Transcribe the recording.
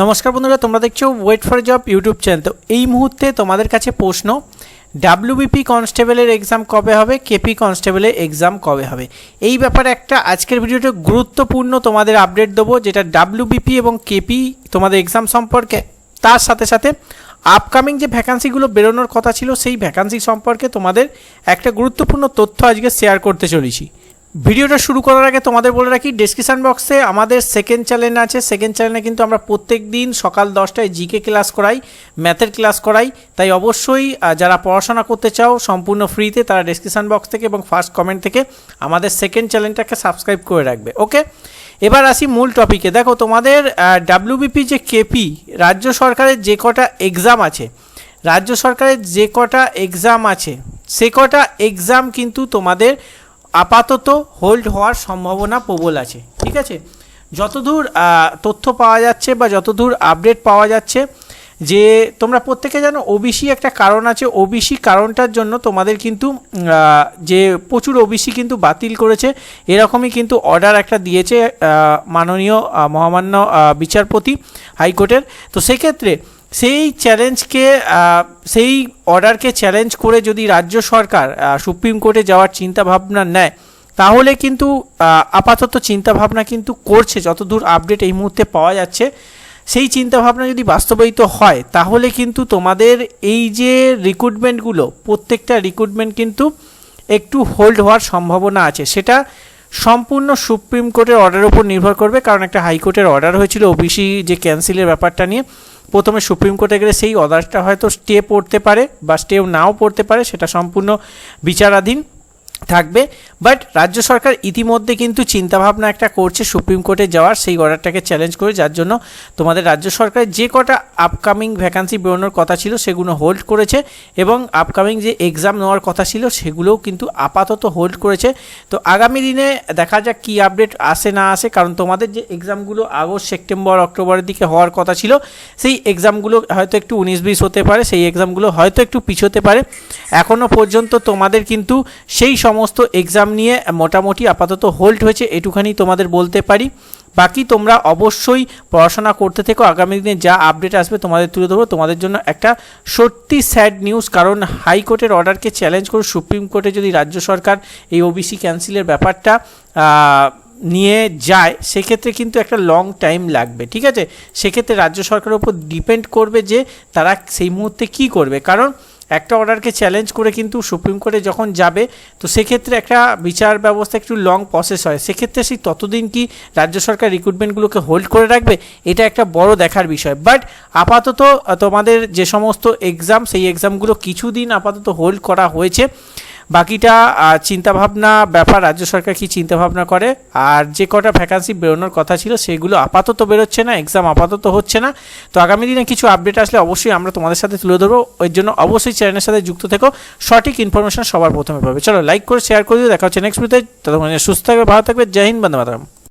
নমস্কার বন্ধুরা, তোমরা দেখছ wait for job YouTube channel তো এই মুহূর্তে তোমাদের কাছে প্রশ্ন ডাব্লিউবিপি কনস্টেবলের এক্সাম কবে হবে? কেপি কনস্টেবলের এক্সাম কবে হবে? এই ব্যাপারে একটা আজকের ভিডিওতে গুরুত্বপূর্ণ তোমাদের আপডেট দেবো, যেটা ডাব্লিউবিপি এবং কেপি তোমাদের এক্সাম সম্পর্কে, তার সাথে সাথে আপকামিং যে ভ্যাকান্সিগুলো বেরোনোর কথা ছিল, সেই ভ্যাকান্সি সম্পর্কে তোমাদের একটা গুরুত্বপূর্ণ তথ্য আজকে শেয়ার করতে চলেছি। ভিডিওটা শুরু করার আগে তোমাদের বলে রাখি ডেসক্রিপশন বক্সে আমাদের সেকেন্ড চ্যানেল আছে। সেকেন্ড চ্যানেলে কিন্তু আমরা প্রত্যেক দিন সকাল দশটায় জিকে ক্লাস করাই ম্যাথের ক্লাস করাই। তাই অবশ্যই যারা পড়াশোনা করতে চাও, সম্পূর্ণ ফ্রিতে তারা ডেসক্রিপশন বক্স থেকে এবং ফার্স্ট কমেন্ট থেকে আমাদের সেকেন্ড চ্যানেলটাকে সাবস্ক্রাইব করে রাখবে ওকে এবার আসি মূল টপিকে দেখো, তোমাদের ডাব্লিউবিপি যে কেপি রাজ্য সরকারের যে কটা এক্সাম আছে, রাজ্য সরকারের যে কটা এক্সাম আছে, সে কটা এক্সাম কিন্তু তোমাদের আপাতত হোল্ড হওয়ার সম্ভাবনা প্রবল আছে, ঠিক আছে? যতদূর তথ্য পাওয়া যাচ্ছে বা যতদূর আপডেট পাওয়া যাচ্ছে, যে তোমরা প্রত্যেকে জানো ওবিসি একটা কারণ আছে। ওবিসি কারণটার জন্য তোমাদের কিন্তু যে প্রচুর ওবিসি কিন্তু বাতিল করেছে, এরকমই কিন্তু অর্ডার একটা দিয়েছে মাননীয় মহামান্য বিচারপতি হাইকোর্টের। তো সেক্ষেত্রে সেই চ্যালেঞ্জকে সেই অর্ডারকে চ্যালেঞ্জ করে যদি রাজ্য সরকার সুপ্রিম কোর্টে যাওয়ার চিন্তা ভাবনা নেয়, তাহলে কিন্তু আপাতত চিন্তা ভাবনা কিন্তু করছে। যতদূর আপডেট এই মুহূর্তে পাওয়া যাচ্ছে, সেই চিন্তা ভাবনা যদি বাস্তবায়িত হয়, তাহলে কিন্তু তোমাদের এই যে রিক্রুটমেন্টগুলো প্রত্যেকটা রিক্রুটমেন্ট কিন্তু একটু হোল্ড হওয়ার সম্ভাবনা আছে। সেটা সম্পূর্ণ সুপ্রিম কোর্টের অর্ডারের উপর নির্ভর করবে, কারণ একটা হাইকোর্টের অর্ডার হয়েছিল ওবিসি যে ক্যান্সেলের ব্যাপারটা নিয়ে। প্রথমে সুপ্রিম কোর্টে গেলে সেই অর্ডারটা হয়তো স্টে পড়তে পারে বা স্টেও নাও পড়তে পারে, সেটা সম্পূর্ণ বিচারাধীন। থাকবে। বাট রাজ্য সরকার ইতিমধ্যে কিন্তু চিন্তাভাবনা একটা করছে সুপ্রিম কোর্টে যাওয়ার, সেই অর্ডারটাকে চ্যালেঞ্জ করে, যার জন্য তোমাদের রাজ্য সরকারের যে কটা আপকামিং ভ্যাকান্সি বেরোনোর কথা ছিল সেগুলো হোল্ড করেছে এবং আপকামিং যে এক্সাম নেওয়ার কথা ছিল সেগুলোও কিন্তু আপাতত হোল্ড করেছে। তো আগামী দিনে দেখা যাক কী আপডেট আসে না আসে, কারণ তোমাদের যে এক্সামগুলো আগস্ট সেপ্টেম্বর অক্টোবরের দিকে হওয়ার কথা ছিল, সেই এক্সামগুলো হয়তো একটু উনিশ বিশ হতে পারে, সেই এক্সামগুলো হয়তো একটু পিছোতে পারে। এখনও পর্যন্ত তোমাদের কিন্তু সেই সমস্ত এক্সাম নিয়ে মোটামুটি আপাতত হোল্ড হয়েছে, এটুখানি তোমাদের বলতে পারি। বাকি তোমরা অবশ্যই পড়াশোনা করতে থেকো, আগামী দিনে যা আপডেট আসবে তোমাদের তুলে ধরবো। তোমাদের জন্য একটা সত্যি স্যাড নিউজ কারণ হাইকোর্টের অর্ডারকে চ্যালেঞ্জ করে সুপ্রিম কোর্টে যদি রাজ্য সরকার এই ওবিসি ক্যান্সেলের ব্যাপারটা নিয়ে যায়, সেক্ষেত্রে কিন্তু একটা লং টাইম লাগবে, ঠিক আছে? সেক্ষেত্রে রাজ্য সরকারের উপর ডিপেন্ড করবে যে তারা সেই মুহূর্তে কি করবে। কারণ একটা অর্ডারকে চ্যালেঞ্জ করে কিন্তু সুপ্রিম কোর্টে যখন যাবে, তো সেক্ষেত্রে একটা বিচার ব্যবস্থা একটু লং প্রসেস হয়। সেক্ষেত্রে সেই ততদিন কি রাজ্য সরকার রিক্রুটমেন্টগুলোকে হোল্ড করে রাখবে? এটা একটা বড় দেখার বিষয়। বাট আপাতত তোমাদের যে সমস্ত এক্সাম সেই এক্সামগুলো কিছুদিন আপাতত হোল্ড করা হয়েছে। বাকিটা চিন্তাভাবনা ব্যাপার, রাজ্য সরকার কি চিন্তাভাবনা করে? আর যে কটা ভ্যাকান্সি বেরোনোর কথা ছিল, সেগুলো আপাতত বেরোচ্ছে না এক্সাম আপাতত হচ্ছে না। তো আগামী দিনে কিছু আপডেট আসলে অবশ্যই আমরা তোমাদের সাথে তুলে ধরবো। ওই জন্য অবশ্যই চ্যানেলের সাথে যুক্ত থেকো। সঠিক ইনফরমেশন সবার প্রথমে পাবে। চলো লাইক করে শেয়ার করে দিও। দেখা হচ্ছে নেক্সট ভিডিওতে ততক্ষণ সুস্থ থাকবে, ভালো থাকবে। জয় হিন্দ বন্ধু মাতরম।